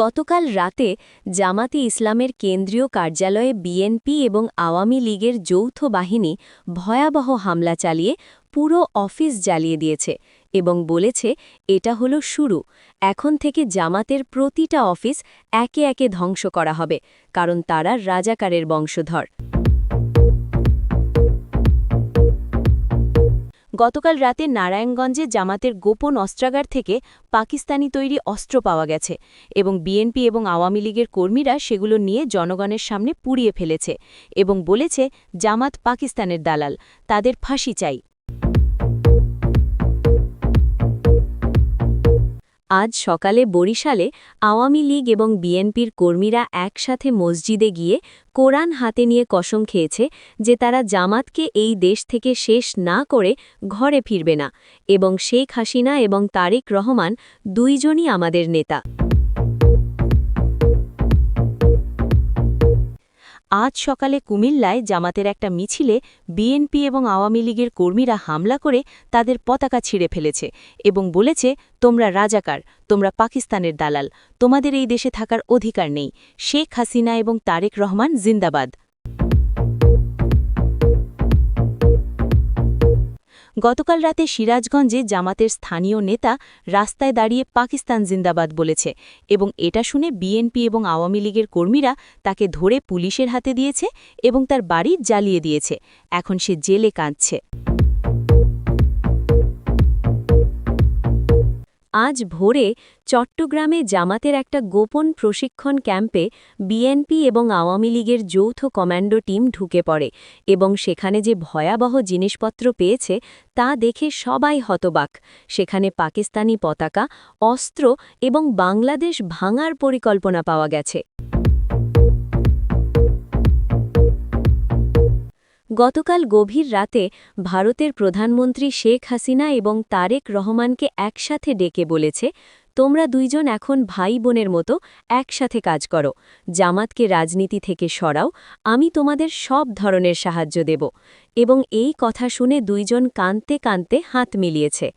গতকাল রাতে জামাতি ইসলামের কেন্দ্রীয় কার্যালয়ে বিএনপি এবং আওয়ামী লীগের যৌথ বাহিনী ভয়াবহ হামলা চালিয়ে পুরো অফিস জ্বালিয়ে দিয়েছে এবং বলেছে, এটা হলো শুরু। এখন থেকে জামাতের প্রতিটা অফিস একে একে ধ্বংস করা হবে, কারণ তারা রাজাকারের বংশধর। গতকাল রাতে নারায়ণগঞ্জে জামাতের গোপন অস্ত্রাগার থেকে পাকিস্তানি তৈরি অস্ত্র পাওয়া গেছে এবং বিএনপি এবং আওয়ামী লীগের কর্মীরা সেগুলো নিয়ে জনগণের সামনে পুড়িয়ে ফেলেছে এবং বলেছে, জামাত পাকিস্তানের দালাল, তাদের ফাঁসি চাই। আজ সকালে বরিশালে আওয়ামী লীগ এবং বিএনপির কর্মীরা একসাথে মসজিদে গিয়ে কোরআন হাতে নিয়ে কসম খেয়েছে যে তারা জামাতকে এই দেশ থেকে শেষ না করে ঘরে ফিরবে না। এবং শেখ হাসিনা এবং তারেক রহমান দুইজনই আমাদের নেতা। আজ সকালে কুমিল্লায় জামাতের একটা মিছিলে বিএনপি এবং আওয়ামী লীগের কর্মীরা হামলা করে তাদের পতাকা ছিঁড়ে ফেলেছে এবং বলেছে, তোমরা রাজাকার, তোমরা পাকিস্তানের দালাল, তোমাদের এই দেশে থাকার অধিকার নেই। শেখ হাসিনা এবং তারেক রহমান জিন্দাবাদ। গতকাল রাতে সিরাজগঞ্জে জামাতের স্থানীয় নেতা রাস্তায় দাঁড়িয়ে পাকিস্তান জিন্দাবাদ বলেছে এবং এটা শুনে বিএনপি এবং আওয়ামী লীগের কর্মীরা তাকে ধরে পুলিশের হাতে দিয়েছে এবং তার বাড়ি জ্বালিয়ে দিয়েছে। এখন সে জেলে কাঁদছে। আজ ভোরে চট্টগ্রামে জামাতের একটা গোপন প্রশিক্ষণ ক্যাম্পে বিএনপি এবং আওয়ামী লীগের যৌথ কমান্ডো টিম ঢুকে পড়ে এবং সেখানে যে ভয়াবহ জিনিসপত্র পেয়েছে তা দেখে সবাই হতবাক। সেখানে পাকিস্তানি পতাকা, অস্ত্র এবং বাংলাদেশ ভাঙার পরিকল্পনা পাওয়া গেছে। গতকাল গভীর রাতে ভারতের প্রধানমন্ত্রী শেখ হাসিনা এবং তারেক রহমানকে একসাথে ডেকে বলেছে, তোমরা দুইজন এখন ভাই বোনের মতো একসাথে কাজ করো। জামাতকে রাজনীতি থেকে সরাও। আমি তোমাদের সব ধরনের সাহায্য দেব। এবং এই কথা শুনে দুইজন কানতে কানতে হাত মিলিয়েছে।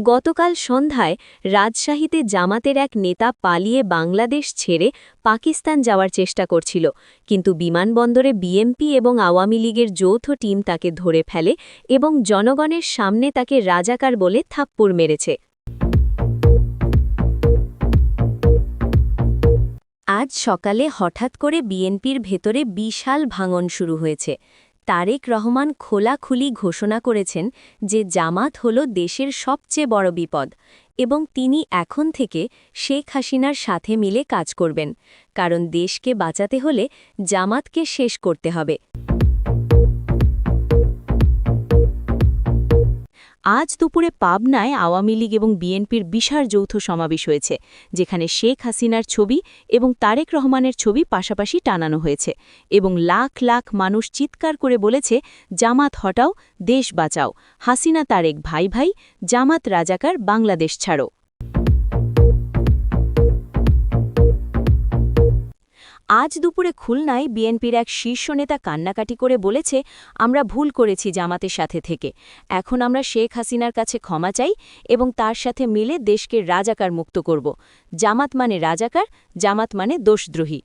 গতকাল সন্ধ্যায় রাজশাহীতে জামাতের এক নেতা পালিয়ে বাংলাদেশ ছেড়ে পাকিস্তান যাওয়ার চেষ্টা করছিল, কিন্তু বিমানবন্দরে বিএমপি এবং আওয়ামী লীগের যৌথ টিম তাকে ধরে ফেলে এবং জনগণের সামনে তাকে রাজাকার বলে থাপ্পুর মেরেছে। আজ সকালে হঠাৎ করে বিএনপির ভেতরে বিশাল ভাঙন শুরু হয়েছে। তারেক রহমান খোলাখুলি ঘোষণা করেছেন যে জামাত হল দেশের সবচেয়ে বড় বিপদ এবং তিনি এখন থেকে শেখ হাসিনার সাথে মিলে কাজ করবেন, কারণ দেশকে বাঁচাতে হলে জামাতকে শেষ করতে হবে। আজ দুপুরে পাবনায় আওয়ামী লীগ এবং বিএনপির বিশাল যৌথ সমাবেশ হয়েছে, যেখানে শেখ হাসিনার ছবি এবং তারেক রহমানের ছবি পাশাপাশি টানানো হয়েছে এবং লাখ লাখ মানুষ চিৎকার করে বলেছে, জামাত হটাও, দেশ বাঁচাও। হাসিনা তারেক ভাই ভাই, জামাত রাজাকার, বাংলাদেশ ছাড়ো। আজ দুপুরে খুলনায় বিএনপির এক শীর্ষ নেতা কান্নাকাটি করে বলেছে, আমরা ভুল করেছি জামাতের সাথে থেকে। এখন আমরা শেখ হাসিনার কাছে ক্ষমা চাই এবং তার সাথে মিলে দেশকে রাজাকার মুক্ত করব। জামাত মানে রাজাকার, জামাত মানে দোষদ্রোহী।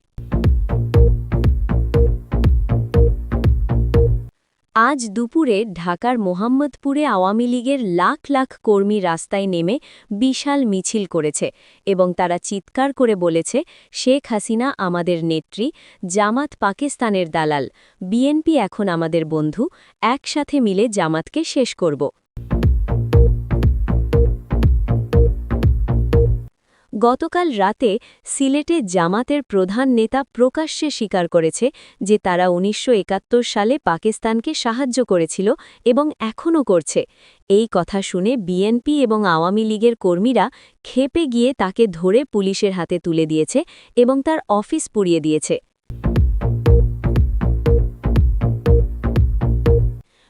আজ দুপুরে ঢাকার মোহাম্মদপুরে আওয়ামী লীগের লাখ লাখ কর্মী রাস্তায় নেমে বিশাল মিছিল করেছে এবং তারা চিৎকার করে বলেছে, শেখ হাসিনা আমাদের নেত্রী, জামাত পাকিস্তানের দালাল, বিএনপি এখন আমাদের বন্ধু, একসাথে মিলে জামাতকে শেষ করব। গতকাল রাতে সিলেটে জামাতের প্রধান নেতা প্রকাশ্যে স্বীকার করেছে যে তারা উনিশশো একাত্তর সালে পাকিস্তানকে সাহায্য করেছিল এবং এখনও করছে। এই কথা শুনে বিএনপি এবং আওয়ামী লীগের কর্মীরা খেপে গিয়ে তাকে ধরে পুলিশের হাতে তুলে দিয়েছে এবং তার অফিস পুড়িয়ে দিয়েছে।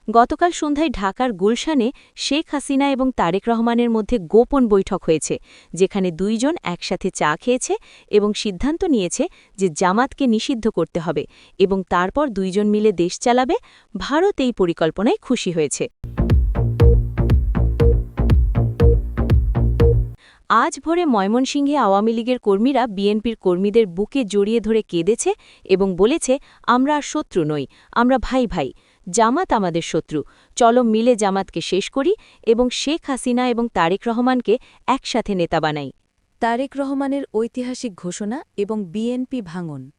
গতকাল সন্ধ্যায় ঢাকার গুলশানে শেখ হাসিনা এবং তারেক রহমানের মধ্যে গোপন বৈঠক হয়েছে, যেখানে দুইজন একসাথে চা খেয়েছে এবং সিদ্ধান্ত নিয়েছে যে জামাতকে নিষিদ্ধ করতে হবে এবং তারপর দুইজন মিলে দেশ চালাবে, ভারত এই পরিকল্পনায় খুশি হয়েছে। আজ ভোরে ময়মনসিংহে আওয়ামী লীগের কর্মীরা বিএনপির কর্মীদের বুকে জড়িয়ে ধরে কেঁদেছে এবং বলেছে, আমরা আর শত্রু নই, আমরা ভাই ভাই। জামাত আমাদের শত্রু। চলো মিলে জামাতকে শেষ করি এবং শেখ হাসিনা এবং তারেক রহমানকে একসাথে নেতা বানাই। তারেক রহমানের ঐতিহাসিক ঘোষণা এবং বিএনপি ভাঙন।